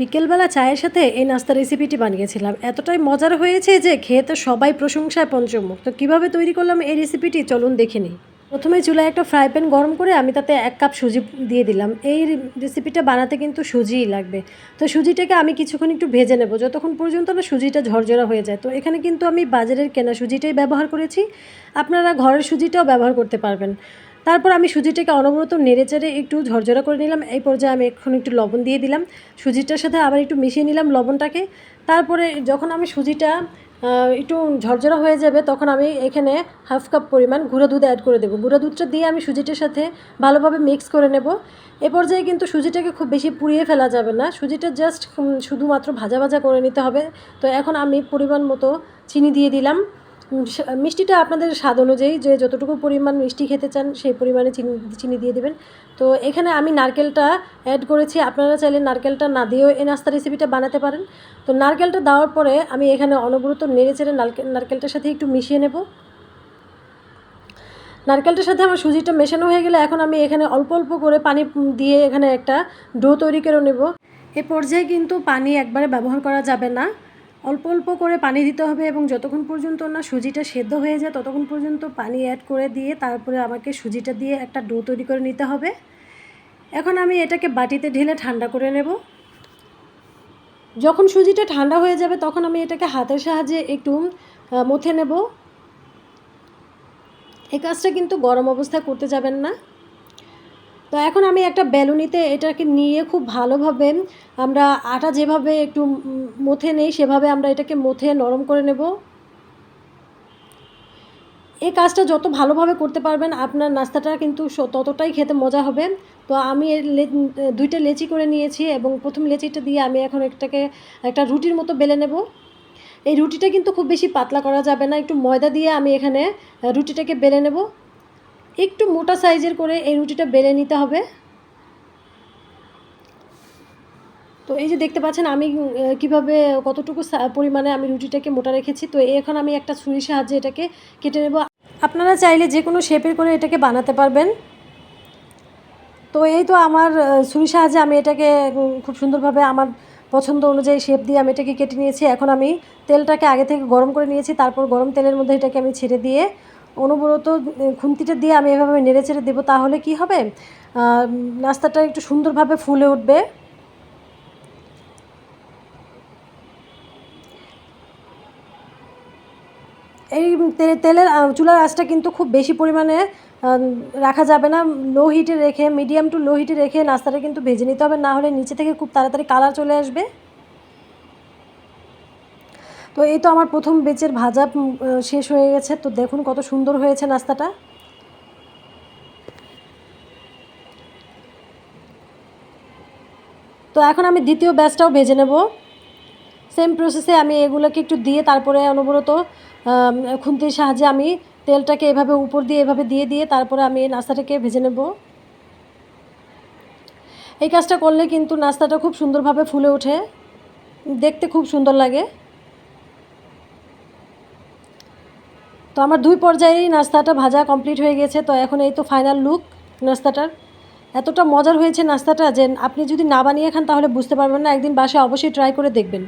বিকেলবেলা চায়ের সাথে এই নাস্তা রেসিপিটি বানিয়েছিলাম। এতটাই মজার হয়েছে যে খেয়ে তো সবাই প্রশংসায় পঞ্চমুখ। তো কীভাবে তৈরি করলাম এই রেসিপিটি চলুন দেখে নিই। প্রথমে চুলায় একটা ফ্রাই প্যান গরম করে আমি তাতে এক কাপ সুজি দিয়ে দিলাম। এই রেসিপিটা বানাতে কিন্তু সুজিই লাগবে। তো সুজিটাকে আমি কিছুক্ষণ একটু ভেজে নেব। যতক্ষণ পর্যন্ত না সুজিটা ঝরঝরা হয়ে যায়। তো এখানে কিন্তু আমি বাজারের কেনা সুজিটাই ব্যবহার করেছি। আপনারা ঘরের সুজিটাও ব্যবহার করতে পারবেন। তারপর আমি সুজিটাকে অনবরত নেড়ে চেড়ে একটু ঝরঝরা করে নিলাম। এই পর্যায়ে আমি এখন একটু লবণ দিয়ে দিলাম। সুজিটার সাথে আবার একটু মিশিয়ে নিলাম লবণটাকে। তারপরে যখন আমি সুজিটা একটু ঝরঝরা হয়ে যাবে, তখন আমি এখানে হাফ কাপ পরিমাণ গুঁড়ো দুধ অ্যাড করে দেবো। গুঁড়ো দুধটা দিয়ে আমি সুজিটার সাথে ভালোভাবে মিক্স করে নেব। এ পর্যায়ে কিন্তু সুজিটাকে খুব বেশি পুড়িয়ে ফেলা যাবে না। সুজিটা জাস্ট শুধুমাত্র ভাজা ভাজা করে নিতে হবে। তো এখন আমি পরিমাণ মতো চিনি দিয়ে দিলাম। মিষ্টিটা আপনাদের স্বাদ অনুযায়ী যে যতটুকু পরিমাণ মিষ্টি খেতে চান, সেই পরিমাণে চিনি চিনি দিয়ে দেবেন। তো এখানে আমি নারকেলটা অ্যাড করেছি। আপনারা চাইলে নারকেলটা না দিয়েও এই নাস্তা রেসিপিটা বানাতে পারেন। তো নারকেলটা দেওয়ার পরে আমি এখানে অনবরত নেড়ে চেড়ে নারকেল, নারকেলটার সাথে একটু মিশিয়ে নেব। নারকেলটার সাথে আমার সুজিটা মেশানো হয়ে গেলে এখন আমি এখানে অল্প অল্প করে পানি দিয়ে এখানে একটা ডো তৈরি করে নেব। এ পর্যায়ে কিন্তু পানি একবারে ব্যবহার করা যাবে না। অল্প অল্প করে পানি দিতে হবে এবং যতক্ষণ পর্যন্ত না সুজিটা সেদ্ধ হয়ে যায় ততক্ষণ পর্যন্ত পানি অ্যাড করে দিয়ে তারপরে আমাকে সুজিটা দিয়ে একটা ডো তৈরি করে নিতে হবে। এখন আমি এটাকে বাটিতে ঢেলে ঠান্ডা করে নেব। যখন সুজিটা ঠান্ডা হয়ে যাবে তখন আমি এটাকে হাতের সাহায্যে একটু মথে নেব। এই কাজটা কিন্তু গরম অবস্থায় করতে যাবেন না। তো এখন আমি একটা বেলুনিতে এটাকে নিয়ে খুব ভালোভাবে আমরা আটা যেভাবে একটু মথে নেই, সেভাবে আমরা এটাকে মথে নরম করে নেব। এই কাজটা যত ভালোভাবে করতে পারবেন, আপনার নাস্তাটা কিন্তু ততটাই খেতে মজা হবে। তো আমি দুইটা লেচি করে নিয়েছি এবং প্রথম লেচিটা দিয়ে আমি এখন একটাকে, একটা রুটির মতো বেলে নেব। এই রুটিটা কিন্তু খুব বেশি পাতলা করা যাবে না, একটু ময়দা দিয়ে আমি এখানে রুটিটাকে বেলে নেব। একটু মোটা সাইজের করে এই রুটিটা বেলে নিতে হবে। তো এই যে দেখতে পাচ্ছেন আমি কীভাবে কতটুকু পরিমাণে আমি রুটিটাকে মোটা রেখেছি। তো এখন আমি একটা ছুরির সাহায্যে এটাকে কেটে নেব। আপনারা চাইলে যে কোনো শেপের করে এটাকে বানাতে পারবেন। তো এই তো আমার ছুরির সাহায্যে আমি এটাকে খুব সুন্দরভাবে আমার পছন্দ অনুযায়ী শেপ দিয়ে আমি এটাকে কেটে নিয়েছি। এখন আমি তেলটাকে আগে থেকে গরম করে নিয়েছি। তারপর গরম তেলের মধ্যে এটাকে আমি ছেড়ে দিয়ে অনবরত খুন্তিটা দিয়ে আমি এভাবে নেড়ে ছেড়ে দেবো, তাহলে কি হবে? নাস্তাটা একটু সুন্দরভাবে ফুলে উঠবে। এই তেলের চুলার আঁচটা কিন্তু খুব বেশি পরিমাণে রাখা যাবে না। লো হিটে রেখে, মিডিয়াম টু লো হিটে রেখে নাস্তাটা কিন্তু ভেজে নিতে হবে, না হলে নিচে থেকে খুব তাড়াতাড়ি কালার চলে আসবে। তো এই তো আমার প্রথম বেচের ভাজা শেষ হয়ে গেছে। তো দেখুন কত সুন্দর হয়েছে নাস্তাটা। তো এখন আমি দ্বিতীয় ব্যাচটাও ভেজে নেব। সেম প্রসেসে আমি এগুলোকে একটু দিয়ে তারপরে অনবরত খুন্তির সাহায্যে আমি তেলটাকে এভাবে উপর দিয়ে, এভাবে দিয়ে দিয়ে তারপরে আমি নাস্তাটাকে ভেজে নেব। এই কাজটা করলে কিন্তু নাস্তাটা খুব সুন্দরভাবে ফুলে ওঠে। দেখতে খুব সুন্দর লাগে। তো আমার দুই পর্যায়েই নাস্তাটা ভাজা কমপ্লিট হয়ে গেছে। তো এখন এই তো ফাইনাল লুক নাস্তাটার। এতটা মজার হয়েছে নাস্তাটা যে আপনি যদি না বানিয়ে খান তাহলে বুঝতে পারবেন না। একদিন বাসায় অবশ্যই ট্রাই করে দেখবেন।